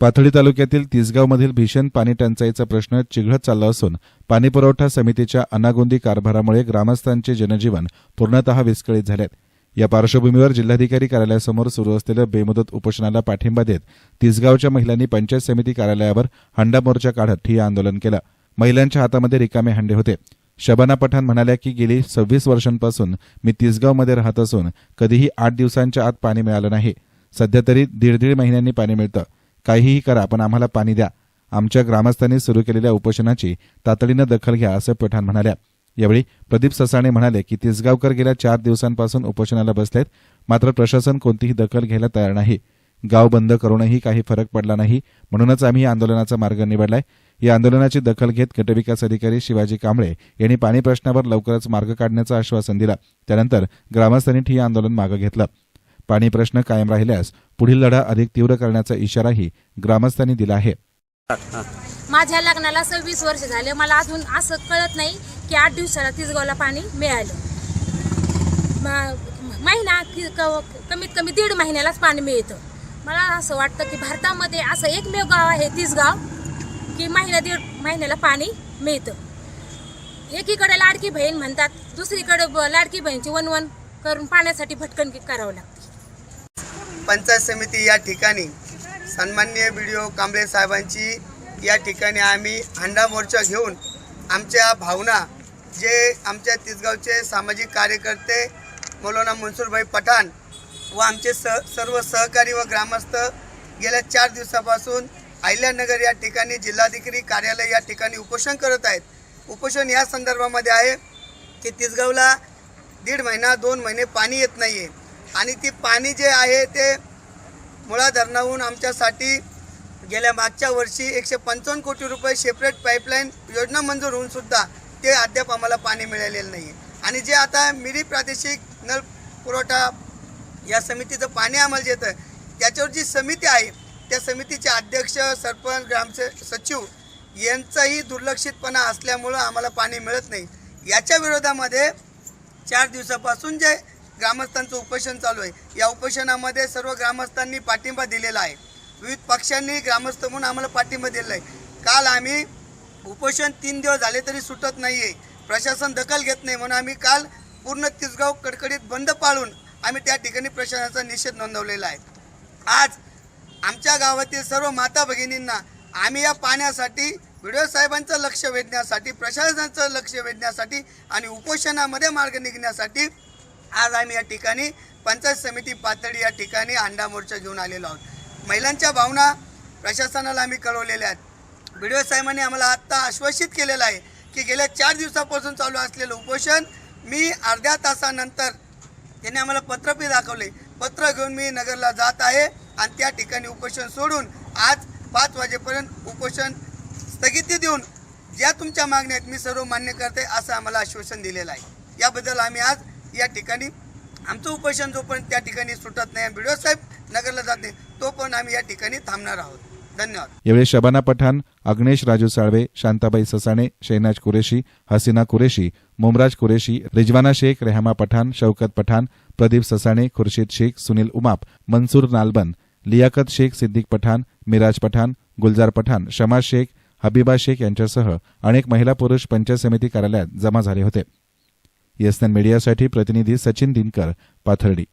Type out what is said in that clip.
पाथडी तालुक्यातील तिसगावमधील भीषण पाणी टंचाईचा प्रश्न चिघळत चालला असून पाणीपुरवठा समितीच्या अनागोंदी कारभारामुळे ग्रामस्थांचे जनजीवन पूर्णतः विस्कळीत झाले या पार्श्वभूमीवर जिल्हाधिकारी कार्यालयासमोर सुरू असलेल्या बेमुदत उपोषणाला पाठिंबा देत तिसगावच्या महिलांनी पंचायत समिती कार्यालयावर हंडा मोर्चा काढत ठिय्या आंदोलन केलं. महिलांच्या हातामध्ये रिकामे हंडे होते. शबाना पठाण म्हणाल्या की गेली सव्वीस वर्षांपासून मी तिसगावमध्ये राहत असून कधीही आठ दिवसांच्या आत पाणी मिळालं नाही. सध्या तरी दीड दीड महिन्यांनी पाणी मिळतं. काहीही करा पण आम्हाला पाणी द्या. आमच्या ग्रामस्थांनी सुरू केलेल्या उपोषणाची तातडीनं दखल घ्या असं पठाण म्हणाल्या. यावेळी प्रदीप ससाणे म्हणाले की तिसगावकर गेल्या चार दिवसांपासून उपोषणाला बसलेत मात्र प्रशासन कोणतीही दखल घ्यायला तयार नाही. गाव बंद करूनही काही फरक पडला नाही म्हणूनच आम्ही या आंदोलनाचा मार्ग निवडलाय. या आंदोलनाची दखल घेत गटविकास अधिकारी शिवाजी कांबळे यांनी पाणी प्रश्नावर लवकरच मार्ग काढण्याचं आश्वासन दिलं. त्यानंतर ग्रामस्थांनी ठिय्या आंदोलन मागे घेतलं. पाणी प्रश्न कायम राहिल्यास पुढील लढा अधिक तीव्र करण्याचा इशाराही ग्रामस्थांनी दिला आहे. माझ्या लग्नाला सव्वीस वर्ष झाले. मला अजून असं कळत नाही की आठ दिवसाला तिसगावला पाणी मिळालं. महिना क- कमीत कमी दीड महिन्यालाच पाणी मिळतं. मला असं वाटतं की भारतामध्ये असं एकमेव गाव आहे तिसगाव की महिना दीड महिन्याला पाणी मिळतं. एकीकडे लाडकी बहीण म्हणतात दुसरीकडे ब- लाडकी बहीणची वनवन करून पाण्यासाठी भटकण करावं लागतं. पंचायत समिती या ठिकाणी सन्मान्य बी डी ओ कांबळे साहेबांची या ठिकाणी आम्ही हंडा मोर्चा घेऊन आमच्या भावना जे आमच्या तिसगावचे सामाजिक कार्यकर्ते मौलाना मनसूरभाई पठाण व आमचे स सर्व सहकारी व ग्रामस्थ गेल्या चार दिवसापासून अहिल्यानगर या ठिकाणी जिल्हाधिकारी कार्यालय या ठिकाणी उपोषण करत आहेत. उपोषण या संदर्भामध्ये आहे की तिसगावला दीड महिना दोन महिने पाणी येत नाही आहे आणि ती पाणी जे आहे ते मुळा धरणाहून आमच्यासाठी गेल्या मागच्या वर्षी एकशे पंचावन्न कोटी रुपये सेपरेट पाईपलाईन योजना मंजूर होऊन सुद्धा ते अद्याप आम्हाला पाणी मिळालेलं नाही. आहे आणि जे आता मिरी प्रादेशिक नळ पुरवठा या समितीचं पाणी आम्हाला येतं त्याच्यावर जी समिती आहे त्या समितीचे अध्यक्ष सरपंच ग्रामसे सचिव यांचाही दुर्लक्षितपणा असल्यामुळं आम्हाला पाणी मिळत नाही. याच्या विरोधामध्ये चार दिवसापासून जे ग्रामस्थांचं उपोषण चालू आहे. या उपोषणामध्ये सर्व ग्रामस्थांनी पाठिंबा दिलेला आहे. विविध पक्षांनी ग्रामस्थ म्हणून आम्हाला पाठिंबा दिलेला आहे. काल आम्ही उपोषण तीन दिवस झाले तरी सुटत नाही आहे प्रशासन दखल घेत नाही म्हणून आम्ही काल पूर्ण तिसगाव कडकडीत बंद पाळून आम्ही त्या ठिकाणी प्रशासनाचा निषेध नोंदवलेला आहे. आज आमच्या गावातील सर्व माता भगिनींना आम्ही या पाण्यासाठी व्हिडिओ साहेबांचं लक्ष वेधण्यासाठी प्रशासनाचं लक्ष वेधण्यासाठी आणि उपोषणामध्ये मार्ग निघण्यासाठी आज आम्ही या ठिकाणी पंचायत समिती पातळी या ठिकाणी अंडा मोर्चा घेऊन आलेलो आहोत. महिलांच्या भावना प्रशासनाला आम्ही कळवलेल्या आहेत. व्हिडिओ साहेबांनी आम्हाला आत्ता आश्वासित केलेलं आहे की गेल्या चार दिवसापासून चालू असलेलं उपोषण मी अर्ध्या तासानंतर त्यांनी आम्हाला पत्र बी दाखवले. पत्र घेऊन मी नगरला जात आहे आणि त्या ठिकाणी उपोषण सोडून आज पाच वाजेपर्यंत उपोषण स्थगिती देऊन ज्या तुमच्या मागण्या आहेत मी सर्व मान्य करते असं आम्हाला आश्वासन दिलेलं आहे. याबद्दल आम्ही आज या ठिकाणी आमचं उपोषण जोपर्यंत त्या ठिकाणी सुटत नाही बिडो साहेब नगरला जात नाही तोपर्यंत आम्ही या ठिकाणी थांबणार आहोत. धन्यवाद. यावेळी शबाना पठाण अग्नेश राजू साळवे शांताबाई ससाणे शैनाज कुरेशी हसीना कुरेशी मुमराज कुरेशी रिजवाना शेख रेहमा पठाण शौकत पठाण प्रदीप ससाणे खुर्शीद शेख सुनील उमाप मनसूर नालबन लियाकत शेख सिद्दीक पठाण मिराज पठाण गुलजार पठाण शमा शेख हबीबा शेख यांच्यासह अनेक महिला पुरुष पंचायत समिती कार्यालयात जमा झाले होते. येसनन मीडियासाठी प्रतिनिधी सचिन दिनकर पाथर्डी.